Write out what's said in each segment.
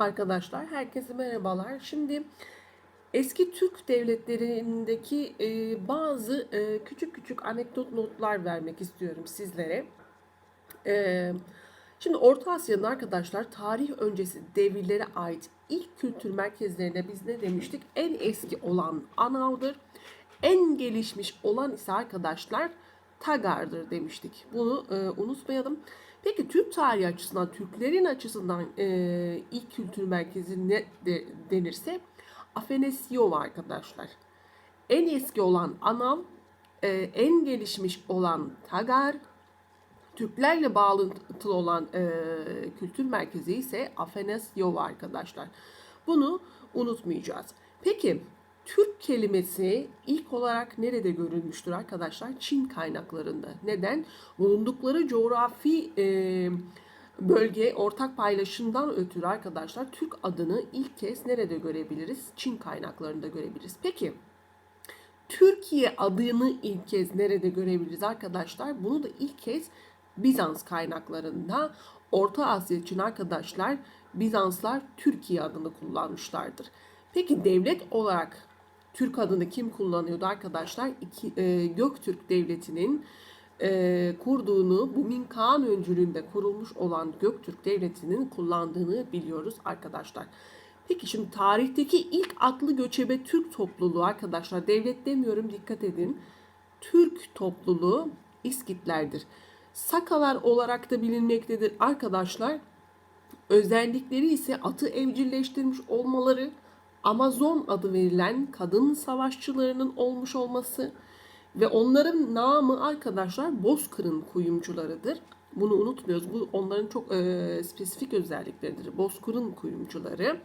Arkadaşlar herkese merhabalar. Şimdi eski Türk devletlerindeki e, bazı e, küçük küçük anekdot notlar vermek istiyorum sizlere. E, şimdi Orta Asya'nın arkadaşlar tarih öncesi devirlere ait ilk kültür merkezlerine biz ne demiştik? En eski olan Anav'dır. En gelişmiş olan ise arkadaşlar Tagar'dır demiştik. Bunu e, unutmayalım. Peki Türk tarihi açısından, Türklerin açısından e, ilk kültür merkezi ne de, denirse Afanasyova arkadaşlar. En eski olan Anav, e, en gelişmiş olan Tagar, Türklerle bağlantılı olan e, kültür merkezi ise Afanasyova arkadaşlar. Bunu unutmayacağız. Peki Türk kelimesi ilk olarak nerede görülmüştür arkadaşlar? Çin kaynaklarında. Neden? Bulundukları coğrafi e, bölge ortak paylaşımdan ötürü arkadaşlar Türk adını ilk kez nerede görebiliriz? Çin kaynaklarında görebiliriz. Peki Türkiye adını ilk kez nerede görebiliriz arkadaşlar? Bunu da ilk kez Bizans kaynaklarında Orta Asya için arkadaşlar Bizanslar Türkiye adını kullanmışlardır. Peki devlet olarak Türk adını kim kullanıyordu arkadaşlar? İki, e, Göktürk Devleti'nin e, kurduğunu, bu Min Kağan öncülüğünde kurulmuş olan Göktürk Devleti'nin kullandığını biliyoruz arkadaşlar. Peki şimdi tarihteki ilk atlı göçebe Türk topluluğu arkadaşlar, devlet demiyorum dikkat edin. Türk topluluğu İskitlerdir. Sakalar olarak da bilinmektedir arkadaşlar. Özellikleri ise atı evcilleştirmiş olmaları, Amazon adı verilen kadın savaşçılarının olmuş olması ve onların namı arkadaşlar Bozkır'ın kuyumcularıdır. Bunu unutmuyoruz. Bu onların çok e, spesifik özellikleridir. Bozkır'ın kuyumcuları.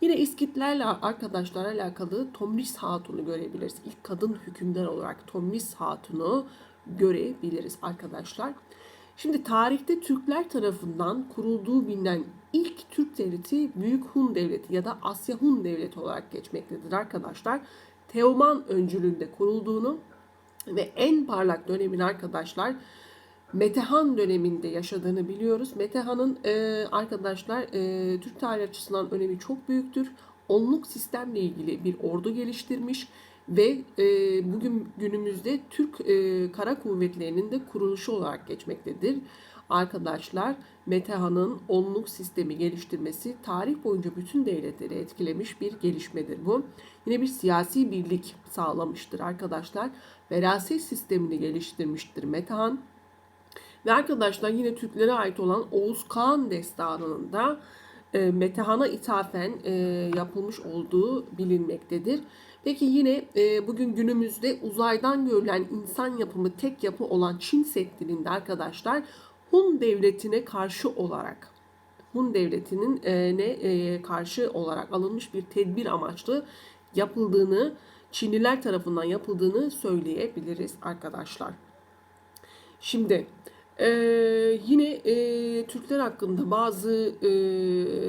Yine İskitlerle arkadaşlar alakalı Tomris Hatun'u görebiliriz. İlk kadın hükümdar olarak Tomris Hatun'u görebiliriz arkadaşlar. Şimdi tarihte Türkler tarafından kurulduğu bilinen ilk Türk devleti Büyük Hun Devleti ya da Asya Hun Devleti olarak geçmektedir arkadaşlar. Teoman öncülüğünde kurulduğunu ve en parlak dönemin arkadaşlar Metehan döneminde yaşadığını biliyoruz. Metehan'ın e, arkadaşlar e, Türk tarihi açısından önemi çok büyüktür. Onluk sistemle ilgili bir ordu geliştirmiş ve e, bugün günümüzde Türk e, Kara Kuvvetleri'nin de kuruluşu olarak geçmektedir. Arkadaşlar Metehan'ın onluk sistemi geliştirmesi tarih boyunca bütün devletleri etkilemiş bir gelişmedir bu. Yine bir siyasi birlik sağlamıştır arkadaşlar. Veraset sistemini geliştirmiştir Metehan. Ve arkadaşlar yine Türklere ait olan Oğuz Kağan destanının da e, Metehan'a ithafen e, yapılmış olduğu bilinmektedir. Peki yine e, bugün günümüzde uzaydan görülen insan yapımı tek yapı olan Çin Seddi'nin de arkadaşlar Hun devletine karşı olarak Hun devletinin e, ne e, karşı olarak alınmış bir tedbir amaçlı yapıldığını Çinliler tarafından yapıldığını söyleyebiliriz arkadaşlar. Şimdi ee, yine e, Türkler hakkında bazı e,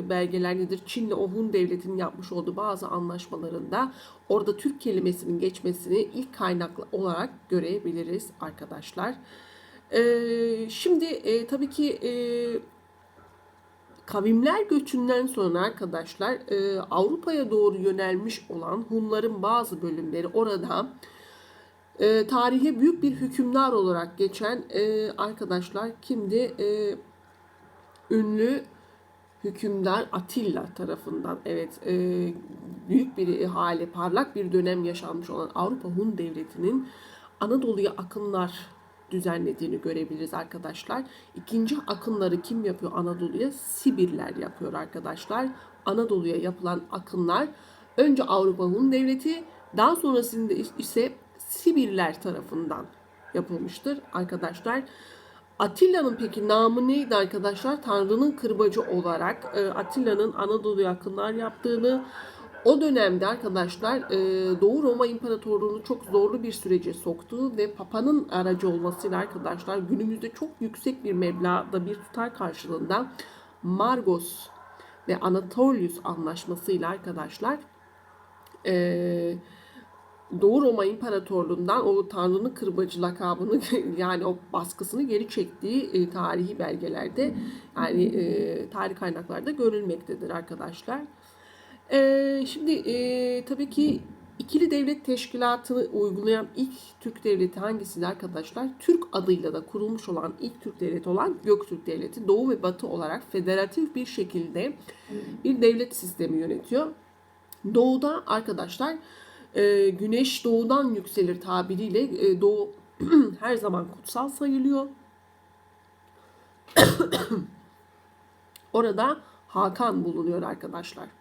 belgeler nedir? Çin'le o Hun devletinin yapmış olduğu bazı anlaşmalarında orada Türk kelimesinin geçmesini ilk kaynak olarak görebiliriz arkadaşlar. Ee, şimdi e, tabii ki e, kavimler göçünden sonra arkadaşlar e, Avrupa'ya doğru yönelmiş olan Hunların bazı bölümleri orada e, tarihe büyük bir hükümdar olarak geçen e, arkadaşlar kimdi? E, ünlü hükümdar Atilla tarafından evet e, büyük bir hale parlak bir dönem yaşanmış olan Avrupa Hun Devleti'nin Anadolu'ya akınlar düzenlediğini görebiliriz arkadaşlar. İkinci akınları kim yapıyor Anadolu'ya? Sibirler yapıyor arkadaşlar. Anadolu'ya yapılan akınlar önce Avrupa Hun Devleti daha sonrasında ise Sibirler tarafından yapılmıştır arkadaşlar. Atilla'nın peki namı neydi arkadaşlar? Tanrı'nın kırbacı olarak e, Atilla'nın Anadolu yakınlar yaptığını o dönemde arkadaşlar e, Doğu Roma İmparatorluğu'nu çok zorlu bir sürece soktuğu ve Papa'nın aracı olmasıyla arkadaşlar günümüzde çok yüksek bir meblağda bir tutar karşılığında Margos ve Anatolius anlaşmasıyla arkadaşlar eee Doğu Roma İmparatorluğundan o Tanrı'nın kırbacı lakabını yani o baskısını geri çektiği e, tarihi belgelerde yani e, tarih kaynaklarda görülmektedir arkadaşlar. E, şimdi tabii ki ikili devlet teşkilatını uygulayan ilk Türk devleti hangisiydi arkadaşlar? Türk adıyla da kurulmuş olan ilk Türk devleti olan Göktürk Devleti Doğu ve Batı olarak federatif bir şekilde bir devlet sistemi yönetiyor. Doğuda arkadaşlar e, güneş doğudan yükselir tabiriyle e, doğu her zaman kutsal sayılıyor. Orada Hakan bulunuyor arkadaşlar.